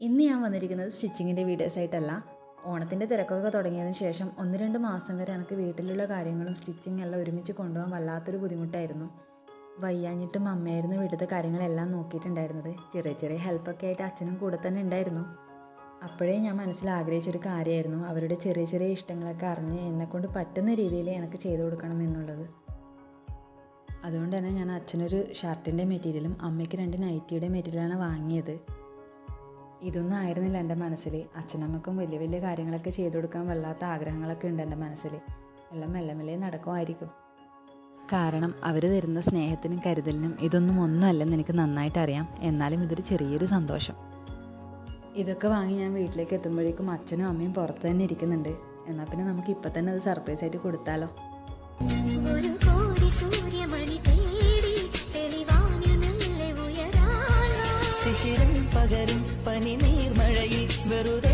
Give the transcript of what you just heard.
ഇന്ന് ഞാൻ വന്നിരിക്കുന്നത് സ്റ്റിച്ചിങ്ങിന്റെ വീഡിയോസായിട്ടല്ല ഓണത്തിന്റെ തിരക്കൊക്കെ തുടങ്ങിയതിന് ശേഷം ഒന്ന് രണ്ട് മാസം വരെ എനിക്ക് വീട്ടിലുള്ള കാര്യങ്ങളും സ്റ്റിച്ചിങ് എല്ലാം ഒരുമിച്ച് കൊണ്ടുപോകാൻ വല്ലാത്തൊരു ബുദ്ധിമുട്ടായിരുന്നു. വയ്യാഞ്ഞിട്ടും അമ്മയായിരുന്നു വീട്ടിലത്തെ കാര്യങ്ങളെല്ലാം നോക്കിയിട്ടുണ്ടായിരുന്നത്. ചെറിയ ചെറിയ ഹെൽപ്പൊക്കെ ആയിട്ട് അച്ഛനും കൂടെ തന്നെ ഉണ്ടായിരുന്നു. അപ്പോഴേ ഞാൻ മനസ്സിൽ ആഗ്രഹിച്ചൊരു കാര്യമായിരുന്നു. അവരുടെ ചെറിയ ചെറിയ ഇഷ്ടങ്ങളൊക്കെ അറിഞ്ഞ് എന്നെക്കൊണ്ട് പറ്റുന്ന രീതിയിൽ എനിക്ക് ചെയ്തു കൊടുക്കണം എന്നുള്ളത്. അതുകൊണ്ട് തന്നെ ഞാൻ അച്ഛനൊരു ഷർട്ടിന്റെ മെറ്റീരിയലും അമ്മയ്ക്ക് രണ്ട് നൈറ്റിയുടെ മെറ്റീരിയലാണ് വാങ്ങിയത്. ഇതൊന്നും ആയിരുന്നില്ല എന്റെ മനസ്സിൽ അച്ഛനമ്മക്കും വലിയ വലിയ കാര്യങ്ങളൊക്കെ ചെയ്തു കൊടുക്കാൻ വല്ലാത്ത ആഗ്രഹങ്ങളൊക്കെ ഉണ്ട് എന്റെ മനസ്സിൽ എല്ലാം മെല്ലെ മെല്ലെ നടക്കുമായിരിക്കും. കാരണം അവർ തരുന്ന സ്നേഹത്തിനും കരുതലിനും ഇതൊന്നും ഒന്നുമല്ലെന്ന് എനിക്ക് നന്നായിട്ട് അറിയാം. എന്നാലും ഇതൊരു ചെറിയൊരു സന്തോഷം. ഇതൊക്കെ വാങ്ങി ഞാൻ വീട്ടിലേക്ക് എത്തുമ്പോഴേക്കും അച്ഛനും അമ്മയും പുറത്ത് തന്നെ ഇരിക്കുന്നുണ്ട്. എന്നാൽ പിന്നെ നമുക്ക് ഇപ്പം തന്നെ അത് സർപ്രൈസ് ആയിട്ട് കൊടുത്താലോ? ഒരു കോടി സൂര്യമണി ശിശിരം പകരും പനി നീർമഴയിൽ വെറുതെ